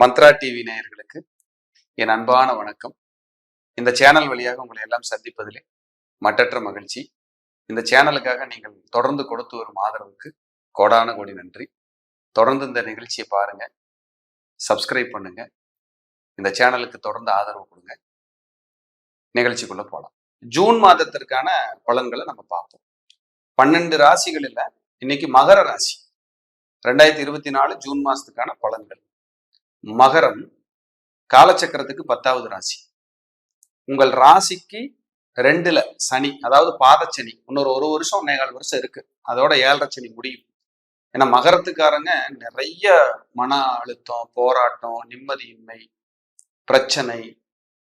Mantra TV நேயர்களுக்கு என் அன்பான வணக்கம். இந்த சேனல் வழியாக உங்களை எல்லாம் சந்திப்பதிலே மட்டற்ற மகிழ்ச்சி. இந்த சேனலுக்காக நீங்கள் தொடர்ந்து கொடுத்து வரும் ஆதரவுக்கு கோடான கோடி நன்றி. தொடர்ந்து இந்த நிகழ்ச்சியை பாருங்க. சப்ஸ்கிரைப் பண்ணுங்க. இந்த சேனலுக்கு தொடர்ந்து ஆதரவு கொடுங்க. நிகழ்ச்சிக்குள்ள போகலாம் ஜூன் மாதத்திற்கான பலன்களை நம்ம பார்ப்போம். பன்னெண்டு ராசிகளில் இன்னைக்கு மகர ராசி. ரெண்டாயிரத்தி இருபத்தி நாலு ஜூன் மாசத்துக்கான பலன்கள். மகரம் காலச்சக்கரத்துக்கு பத்தாவது ராசி. உங்கள் ராசிக்கு ரெண்டுல சனி அதாவது பாதச்சனி இன்னொரு ஒரு வருஷம் ஒன்னேகால் வருஷம் இருக்கு. அதோட ஏழரை சனி முடியும். ஏன்னா மகரத்துக்காரங்க நிறைய மன அழுத்தம் போராட்டம் நிம்மதியின்மை பிரச்சனை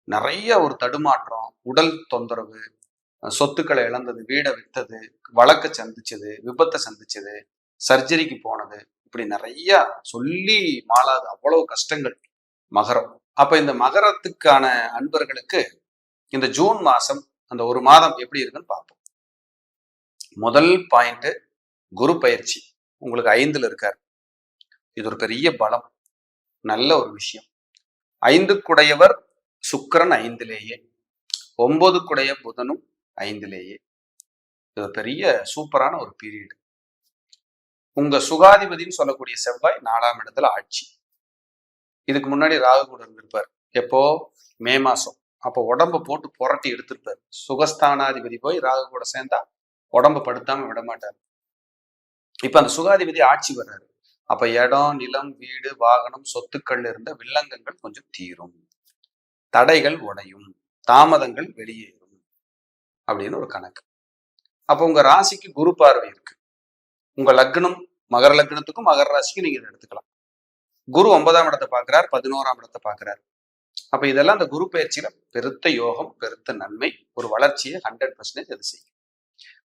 நிறைய ஒரு தடுமாற்றம் உடல் தொந்தரவு சொத்துக்களை இழந்தது வீடை வித்தது வழக்கை சந்திச்சது விபத்தை சந்திச்சது சர்ஜரிக்கு போனது இப்படி நிறைய சொல்லி மாளாத அவ்வளவு கஷ்டங்கள். மகரம். அப்ப இந்த மகரத்துக்கான அன்பர்களுக்கு இந்த ஜூன் மாசம் அந்த ஒரு மாதம் எப்படி இருக்குன்னு பார்ப்போம். முதல் பாயிண்ட் குரு பயிற்சி. உங்களுக்கு ஐந்துல இருக்கார். இது ஒரு பெரிய பலம். நல்ல ஒரு விஷயம். ஐந்துக்குடையவர் சுக்கிரன் ஐந்திலேயே. ஒன்பதுக்குடைய புதனும் ஐந்திலேயே. இது பெரிய சூப்பரான ஒரு பீரியட் உங்க சுகாதிபதினு சொல்லக்கூடிய செவ்வாய் நாலாம் இடத்துல ஆட்சி. இதுக்கு முன்னாடி ராகு கூட இருந்திருப்பார். எப்போ? மே மாசம். அப்போ உடம்ப போட்டு புரட்டி எடுத்திருப்பார். சுகஸ்தானாதிபதி போய் ராகு கூட சேர்ந்தா உடம்ப படுத்தாம விட மாட்டார். இப்ப அந்த சுகாதிபதி ஆட்சி வர்றாரு. அப்ப இடம் நிலம் வீடு வாகனம் சொத்துக்கள் இருந்த வில்லங்கங்கள் கொஞ்சம் தீரும். தடைகள் உடையும். தாமதங்கள் வெளியேறும். அப்படின்னு ஒரு கணக்கு. அப்போ உங்க ராசிக்கு குரு பார்வை இருக்கு. உங்க லக்னம் மகர லக்னத்துக்கும் மகர ராசிக்கும் நீங்க இதை எடுத்துக்கலாம். குரு ஒன்பதாம் இடத்தை பார்க்கிறார் பதினோராம் இடத்தை பார்க்கிறார். அப்ப இதெல்லாம் அந்த குரு பயிற்சியில பெருத்த யோகம் பெருத்த நன்மை ஒரு வளர்ச்சியை ஹண்ட்ரட் பர்சன்டேஜ் அது செய்யும்.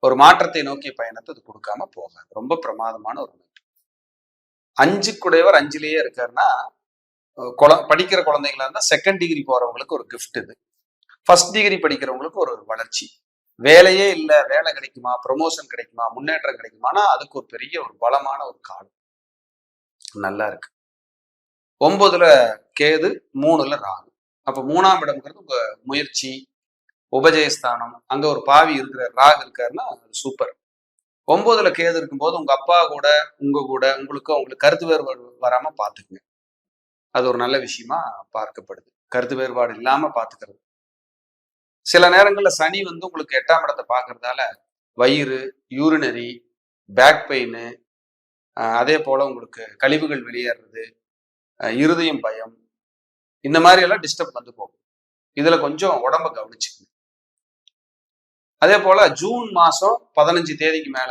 ஒரு மாற்றத்தை நோக்கிய பயணத்தை அது கொடுக்காம போகாது. ரொம்ப பிரமாதமான ஒரு அமைப்பு அஞ்சு குடையவர் அஞ்சுலேயே இருக்காருன்னா குழ படிக்கிற குழந்தைங்களா இருந்தா செகண்ட் டிகிரி போறவங்களுக்கு ஒரு கிஃப்ட் இது. ஃபர்ஸ்ட் டிகிரி படிக்கிறவங்களுக்கு ஒரு வளர்ச்சி. வேலையே இல்லை வேலை கிடைக்குமா ப்ரொமோஷன் கிடைக்குமா முன்னேற்றம் கிடைக்குமானா அதுக்கு ஒரு பெரிய ஒரு பலமான ஒரு காலம். நல்லா இருக்கு. ஒன்பதுல கேது மூணுல ராகு. அப்ப மூணாம் இடம்ங்கிறது உங்க முயற்சி உபஜயஸ்தானம் அங்க ஒரு பாவி இருக்கிற ராகு இருக்காருன்னா அது சூப்பர் ஒன்பதுல கேது இருக்கும்போது உங்க அப்பா கூட உங்க கூட உங்களுக்கு உங்களுக்கு கருத்து வேறுபாடு வராம பாத்துக்குங்க அது ஒரு நல்ல விஷயமா பார்க்கப்படுது. கருத்து வேறுபாடு இல்லாம பாத்துக்கிறது சில நேரங்களில் சனி வந்து உங்களுக்கு எட்டாம் இடத்தை பார்க்கறதால வயிறு யூரினரி பேக் பெயின் அதே போல உங்களுக்கு கழிவுகள் வெளியேறது இருதயம் பயம் இந்த மாதிரி எல்லாம் டிஸ்டர்ப் வந்து போகும். இதுல கொஞ்சம் உடம்ப கவனிச்சுக்கணும். அதே போல ஜூன் மாசம் பதினஞ்சு தேதிக்கு மேல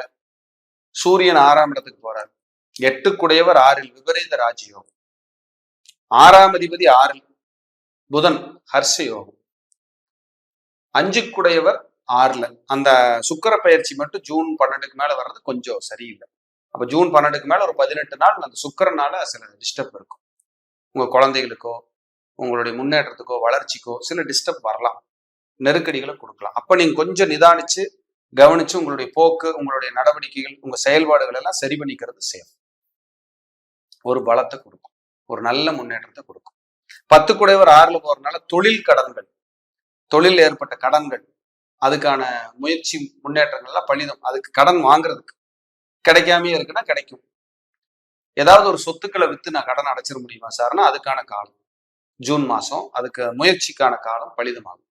சூரியன் ஆறாம் இடத்துக்கு போறார். எட்டுக்குடையவர் ஆறில் விபரீத ராஜயோகம். ஆறாம் அதிபதி ஆறில் புதன் ஹர்ஷ யோகம். அஞ்சுக்குடையவர் ஆறுல. அந்த சுக்கர பயிற்சி மட்டும் ஜூன் பன்னெண்டுக்கு மேல வர்றது கொஞ்சம் சரியில்லை. அப்ப ஜூன் பன்னெண்டுக்கு மேல ஒரு பதினெட்டு நாள் அந்த சுக்கரனால சில டிஸ்டர்ப் இருக்கும். உங்க குழந்தைகளுக்கோ உங்களுடைய முன்னேற்றத்துக்கோ வளர்ச்சிக்கோ சில டிஸ்டர்ப் வரலாம். நெருக்கடிகளை கொடுக்கலாம். அப்ப நீங்க கொஞ்சம் நிதானிச்சு கவனிச்சு உங்களுடைய போக்கு உங்களுடைய நடவடிக்கைகள் உங்க செயல்பாடுகள் எல்லாம் சரி பண்ணிக்கிறது சேஃப் ஒரு பலத்தை கொடுக்கும். ஒரு நல்ல முன்னேற்றத்தை கொடுக்கும். பத்து குடைவர் ஆறுல போறதுனால தொழில் கடன்கள் தொழில் ஏற்பட்ட கடன்கள் அதுக்கான முயற்சி முன்னேற்றங்கள்லாம் பலிதம் அதுக்கு கடன் வாங்குறதுக்கு. கிடைக்காமே இருக்குன்னா கிடைக்கும். ஏதாவது ஒரு சொத்துக்களை வித்து நான் கடன் அடைச்சிட முடியுமா சார்னா அதுக்கான காலம். ஜூன் மாசம் அதுக்கு முயற்சிக்கான காலம் பலிதமாகும்.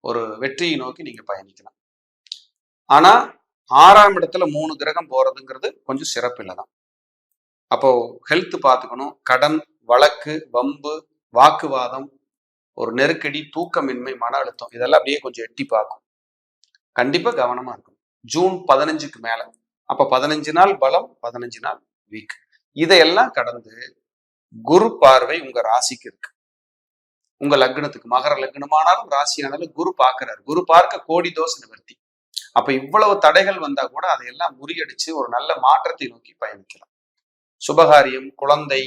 ஒரு வெற்றியை நோக்கி நீங்க பயணிக்கலாம். ஆனா ஆறாம் இடத்துல மூணு கிரகம் போறதுங்கிறது கொஞ்சம் சிறப்பு தான். அப்போ ஹெல்த் பார்த்துக்கணும். கடன் வழக்கு வம்பு வாக்குவாதம் ஒரு நெருக்கடி தூக்கமின்மை மன அழுத்தம் இதெல்லாம் அப்படியே கொஞ்சம் எட்டி பார்க்கும். கண்டிப்பா கவனமா இருக்கும் ஜூன் பதினஞ்சுக்கு மேல. அப்ப பதினஞ்சு நாள் பலம் பதினஞ்சு நாள் வீக். இதையெல்லாம் கடந்து குரு பார்வை உங்க ராசிக்கு இருக்கு. உங்க லக்னத்துக்கு. மகர லக்னமானாலும் ராசியானாலும் குரு பார்க்கிறார். குரு பார்க்க கோடி தோசை நிவர்த்தி. அப்ப இவ்வளவு தடைகள் வந்தா கூட அதையெல்லாம் முறியடிச்சு ஒரு நல்ல மாற்றத்தை நோக்கி பயணிக்கலாம். சுபகாரியம் குழந்தை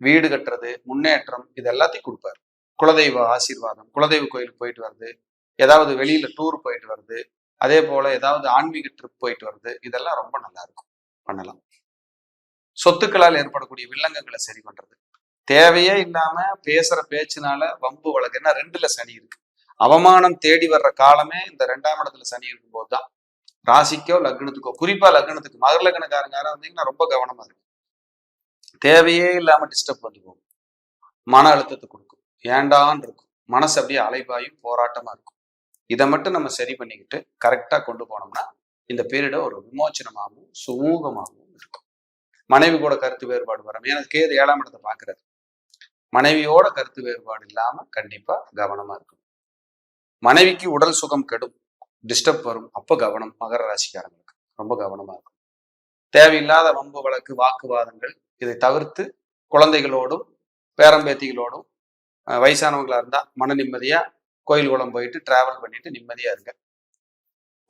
வீடு கட்டுறது முன்னேற்றம் இது எல்லாத்தையும் கொடுப்பாரு. குலதெய்வ ஆசீர்வாதம் குலதெய்வ கோயிலுக்கு போயிட்டு வருது ஏதாவது வெளியில டூர் போயிட்டு வருது அதே போல ஏதாவது ஆன்மீக ட்ரிப் போயிட்டு வருது இதெல்லாம் ரொம்ப நல்லா இருக்கும் பண்ணலாம். சொத்துக்களால் ஏற்படக்கூடிய வில்லங்கங்களை சரி பண்றது. தேவையே இல்லாம பேசுற பேச்சுனால வம்பு வழக்கு ஏன்னா ரெண்டுல சனி இருக்கு. அவமானம் தேடி வர்ற காலமே இந்த ரெண்டாம் இடத்துல சனி இருக்கும்போது தான் ராசிக்கோ லக்னத்துக்கோ குறிப்பா லக்னத்துக்கு மகர லக்னக்காரங்க யாரும் வந்தீங்கன்னா ரொம்ப கவனமா இருக்கு தேவையே இல்லாம டிஸ்டர்ப் பண்ணி போகும். மன அழுத்தத்தை கொடுக்கும். ஏண்டான்னு இருக்கும் மனசு அப்படியே அலைபாயும் போராட்டமா இருக்கும். இதை மட்டும் நம்ம சரி பண்ணிக்கிட்டு கரெக்டா கொண்டு போனோம்னா இந்த பீரியடை ஒரு விமோச்சனமாகவும் சுமூகமாகவும் இருக்கும். மனைவி கூட கருத்து வேறுபாடு வரும் ஏன்னா கேது ஏழாம் இடத்தை பாக்குறாரு மனைவியோட கருத்து வேறுபாடு இல்லாம கண்டிப்பா கவனமா இருக்கும் மனைவிக்கு உடல் சுகம் கெடும் டிஸ்டர்ப் வரும். அப்போ கவனம் மகர ராசிக்காரங்களுக்கு. ரொம்ப கவனமா இருக்கும் தேவையில்லாத வம்பு வழக்கு வாக்குவாதங்கள் இதை தவிர்த்து குழந்தைகளோடும் பேரம்பேத்திகளோடும் வயசானவங்களா இருந்தா மன நிம்மதியா கோயில் குளம் போயிட்டு டிராவல் பண்ணிட்டு நிம்மதியா இருங்க.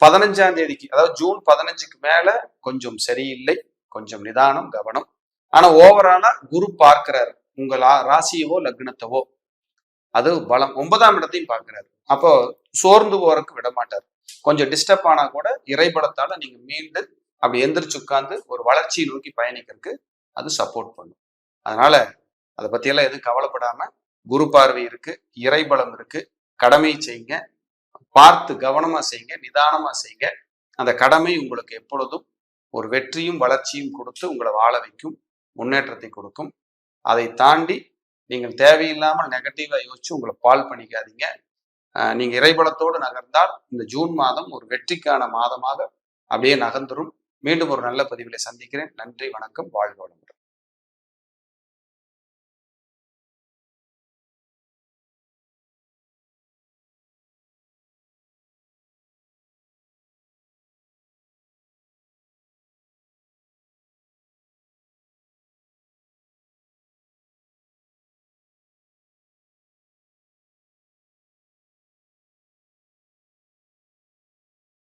பதினஞ்சாம் தேதிக்கு அதாவது ஜூன் பதினஞ்சுக்கு மேல கொஞ்சம் சரியில்லை கொஞ்சம் நிதானம் கவனம். ஆனா ஓவராலா குரு பார்க்கிறார். உங்கள் ராசியவோ லக்னத்தவோ. அது பலம். ஒன்பதாம் இடத்தையும் பார்க்கிறாரு. அப்போ சோர்ந்து போறதுக்கு விட மாட்டார். கொஞ்சம் டிஸ்டர்ப் ஆனா கூட இறைபலத்தால நீங்க மீண்டு அப்படி எந்திரிச்சு உட்கார்ந்து ஒரு வளர்ச்சியை நோக்கி பயணிக்கிறதுக்கு அது சப்போர்ட் பண்ணும். அதனால அதை பத்தியெல்லாம் எதுவும் கவலைப்படாம குரு பார்வை இருக்கு இறைபலம் இருக்கு. கடமை செய்யுங்க பார்த்து கவனமா செய்யுங்க நிதானமா செய்யுங்க அந்த கடமை உங்களுக்கு எப்பொழுதும் ஒரு வெற்றியும் வளர்ச்சியும் கொடுத்து உங்களை வாழ வைக்கும் முன்னேற்றத்தை கொடுக்கும். அதை தாண்டி நீங்கள் தேவையில்லாமல் நெகட்டிவா யோசிச்சு உங்களை பால் பண்ணிக்காதீங்க. நீங்க இறைபலத்தோடு நகர்ந்தால் இந்த ஜூன் மாதம் ஒரு வெற்றிக்கான மாதமாக அப்படியே நகர்ந்துரும். மீண்டும் ஒரு நல்ல பதிவிலை சந்திக்கிறேன். நன்றி வணக்கம் வாழ்க வளமுடன்.